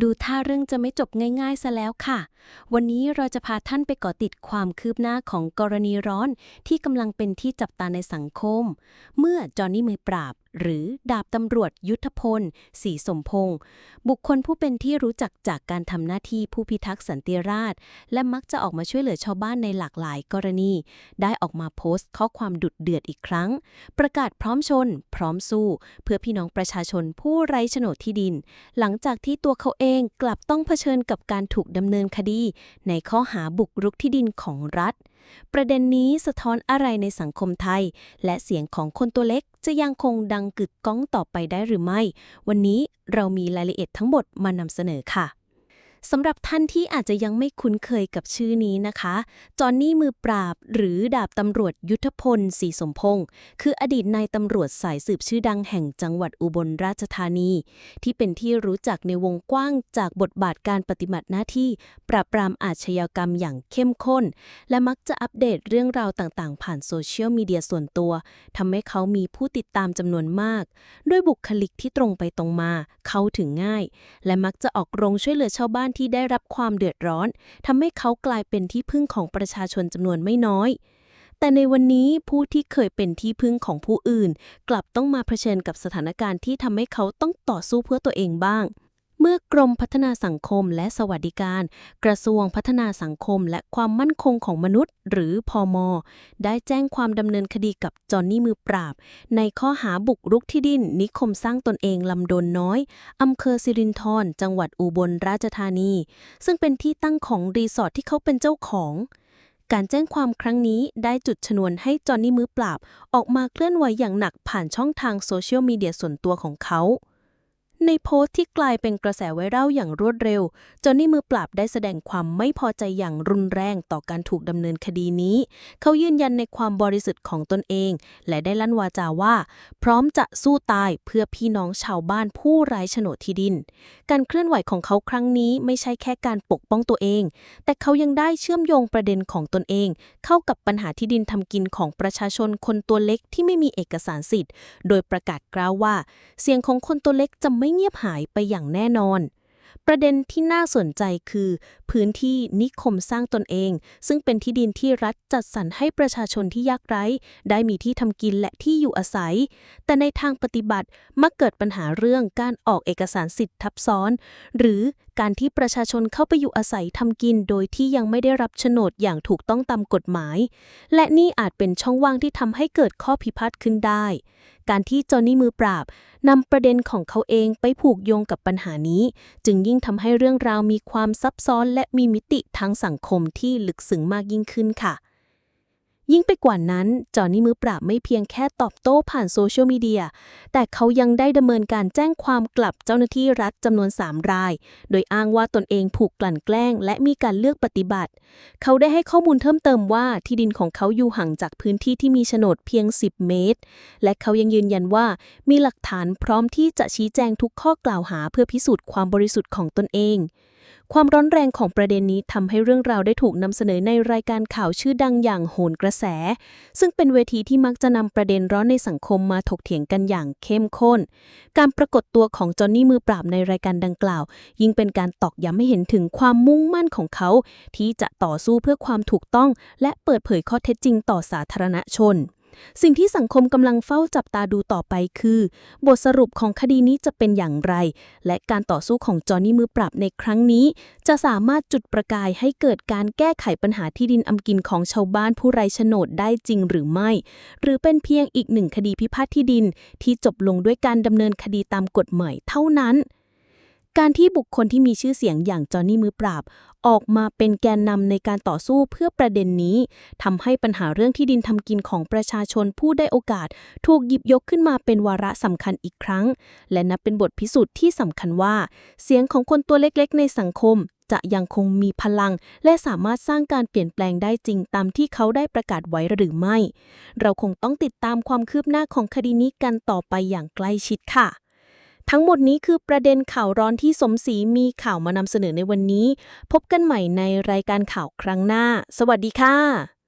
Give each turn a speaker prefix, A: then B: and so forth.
A: ดูท่าเรื่องจะไม่จบง่ายๆซะแล้วค่ะ วันนี้เราจะพาท่านไปเกาะติดความคืบหน้าของกรณีร้อนที่กำลังเป็นที่จับตาในสังคม เมื่อจอห์นนี่มือปราบหรือดาบตำรวจยุทธพลศรีสมพงศ์บุคคลผู้เป็นที่รู้จักจากการทำหน้าที่ผู้พิทักษ์สันติราษฎร์และมักจะออกมาช่วยเหลือชาวบ้านในหลากหลายกรณี ได้ออกมาโพสต์ข้อความดุดเดือดอีกครั้ง ประกาศพร้อมชน พร้อมสู้ เพื่อพี่น้องประชาชนผู้ไร้โฉนดที่ดิน หลังจากที่ตัวเขาเองกลับต้องเผชิญกับการถูกดำเนินคดี ในข้อหาบุกรุกที่ดินของรัฐ ประเด็นนี้สะท้อนอะไรในสังคมไทย และเสียงของคนตัวเล็กจะยังคงดังกึกก้องต่อไปได้หรือไม่ วันนี้เรามีรายละเอียดทั้งหมดมานำเสนอค่ะ สำหรับท่านที่อาจจะยังไม่คุ้นเคยกับชื่อนี้นะคะ จอห์นนี่มือปราบ หรือดาบตำรวจยุทธพลศรีสมพงศ์คืออดีตนายตำรวจสายสืบชื่อดังแห่งจังหวัดอุบลราชธานี ที่เป็นที่รู้จักในวงกว้างจากบทบาทการปฏิบัติหน้าที่ ปราบปรามอาชญากรรมอย่างเข้มข้น และมักจะอัปเดตเรื่องราวต่างๆ ผ่านโซเชียลมีเดียส่วนตัวทำให้เขามีผู้ติดตามจำนวนมาก ด้วยบุคลิกที่ตรงไปตรงมา เข้าถึงง่าย และมักจะออกโรงช่วยเหลือชาวบ้านที่ได้รับความเดือดร้อนทำให้เขากลายเป็นที่พึ่งของประชาชนจำนวนไม่น้อย แต่ในวันนี้ผู้ที่เคยเป็นที่พึ่งของผู้อื่น กลับต้องมาเผชิญกับสถานการณ์ที่ทำให้เขาต้องต่อสู้เพื่อตัวเองบ้าง เมื่อกรมพัฒนาสังคมและสวัสดิการ กระทรวงพัฒนาสังคมและความมั่นคงของมนุษย์ หรือพอมได้แจ้งความดำเนินคดีกับจอห์นนี่มือปราบ ในข้อหาบุกรุกที่ดิน นิคมสร้างตนเองลำดนน้อยอำเภอสิรินธรจังหวัดอุบลราชธานี ซึ่งเป็นที่ตั้งของรีสอร์ทที่เขาเป็นเจ้าของการแจ้งความครั้งนี้ได้จุดชนวนให้จอห์นนี่มือปราบ ออกมาเคลื่อนไหวอย่างหนักผ่านช่องทางโซเชียลมีเดียส่วนตัวของเขา ในโพสต์ที่กลายเป็นกระแสไวรัลอย่างรวดเร็วจอนนี่มือปราบได้แสดงความไม่พอใจอย่างรุนแรงต่อการถูกดำเนินคดีนี้ เขายืนยันในความบริสุทธิ์ของตนเอง และได้ลั่นวาจาว่า พร้อมจะสู้ตายเพื่อพี่น้องชาวบ้านผู้ไร้โฉนดที่ดิน การเคลื่อนไหวของเขาครั้งนี้ไม่ใช่แค่การปกป้องตัวเอง แต่เขายังได้เชื่อมโยงประเด็นของตนเอง เข้ากับปัญหาที่ดินทำกินของประชาชนคนตัวเล็กที่ไม่มีเอกสารสิทธิ์ โดยประกาศกล่าวว่า เสียงของคนตัวเล็กจะไม่เงียบหายไปอย่างแน่นอน ประเด็นที่น่าสนใจคือ พื้นที่นิคมสร้างตนเอง ซึ่งเป็นที่ดินที่รัฐจัดสรรให้ประชาชนที่ยากไร้ ได้มีที่ทำกินและที่อยู่อาศัย แต่ในทางปฏิบัติมักเกิดปัญหาเรื่องการออกเอกสารสิทธิ์ทับซ้อน หรือการที่ประชาชนเข้าไปอยู่อาศัยทำกินโดยที่ยังไม่ได้รับโฉนดอย่างถูกต้องตามกฎหมาย และนี่อาจเป็นช่องว่างที่ทำให้เกิดข้อพิพาทขึ้นได้ การที่จอห์นนี่มือปราบนำประเด็นของเขาเองไปผูกโยงกับปัญหานี้ จึงยิ่งทำให้เรื่องราวมีความซับซ้อนและมีมิติทางสังคมที่ลึกซึ้งมากยิ่งขึ้นค่ะ ยิ่งไปกว่านั้น จอห์นนี่มือปราบไม่เพียงแค่ตอบโต้ผ่านโซเชียลมีเดีย แต่เขายังได้ดำเนินการแจ้งความกลับเจ้าหน้าที่รัฐจำนวน 3 ราย โดยอ้างว่าตนเองถูกกลั่นแกล้ง และมีการเลือกปฏิบัติ เขาได้ให้ข้อมูลเพิ่มเติมว่าที่ดินของเขาอยู่ห่างจากพื้นที่ที่มีโฉนดเพียง 10 เมตร และเขายังยืนยันว่ามีหลักฐานพร้อมที่จะชี้แจงทุกข้อกล่าวหาเพื่อพิสูจน์ความบริสุทธิ์ของตนเอง ความร้อนแรงของประเด็นนี้ทำให้เรื่องราวได้ถูกนำเสนอในรายการข่าวชื่อดังอย่างโหนกระแส ซึ่งเป็นเวทีที่มักจะนำประเด็นร้อนในสังคมมาถกเถียงกันอย่างเข้มข้น การปรากฏตัวของจอห์นนี่มือปราบในรายการดังกล่าว ยิ่งเป็นการตอกย้ำให้เห็นถึงความมุ่งมั่นของเขา ที่จะต่อสู้เพื่อความถูกต้อง และเปิดเผยข้อเท็จจริงต่อสาธารณชน สิ่งที่สังคมกำลังเฝ้าจับตาดูต่อไปคือ บทสรุปของคดีนี้จะเป็นอย่างไร และการต่อสู้ของจอห์นนี่มือปราบในครั้งนี้ จะสามารถจุดประกายให้เกิดการแก้ไขปัญหาที่ดินอำกินของชาวบ้านผู้ไร้โฉนดได้จริงหรือไม่ หรือเป็นเพียงอีกหนึ่งคดีพิพาทที่ดิน ที่จบลงด้วยการดำเนินคดีตามกฎหมายเท่านั้น การที่บุคคลที่มีชื่อเสียงอย่างจอห์นนี่มือปราบ ออกมาเป็นแกนนำในการต่อสู้เพื่อประเด็นนี้ทำให้ปัญหาเรื่องที่ดินทำกินของประชาชนผู้ได้โอกาส ถูกหยิบยกขึ้นมาเป็นวาระสำคัญอีกครั้ง และนับเป็นบทพิสูจน์ที่สำคัญว่า เสียงของคนตัวเล็กๆ ในสังคม จะยังคงมีพลัง และสามารถสร้างการเปลี่ยนแปลงได้จริงตามที่เขาได้ประกาศไว้หรือไม่ เราคงต้องติดตามความคืบหน้าของคดีนี้กันต่อไปอย่างใกล้ชิดค่ะ ทั้งหมดนี้คือประเด็นข่าวร้อนที่สมศรีมีข่าวมานำเสนอในวันนี้ พบกันใหม่ในรายการข่าวครั้งหน้า สวัสดีค่ะ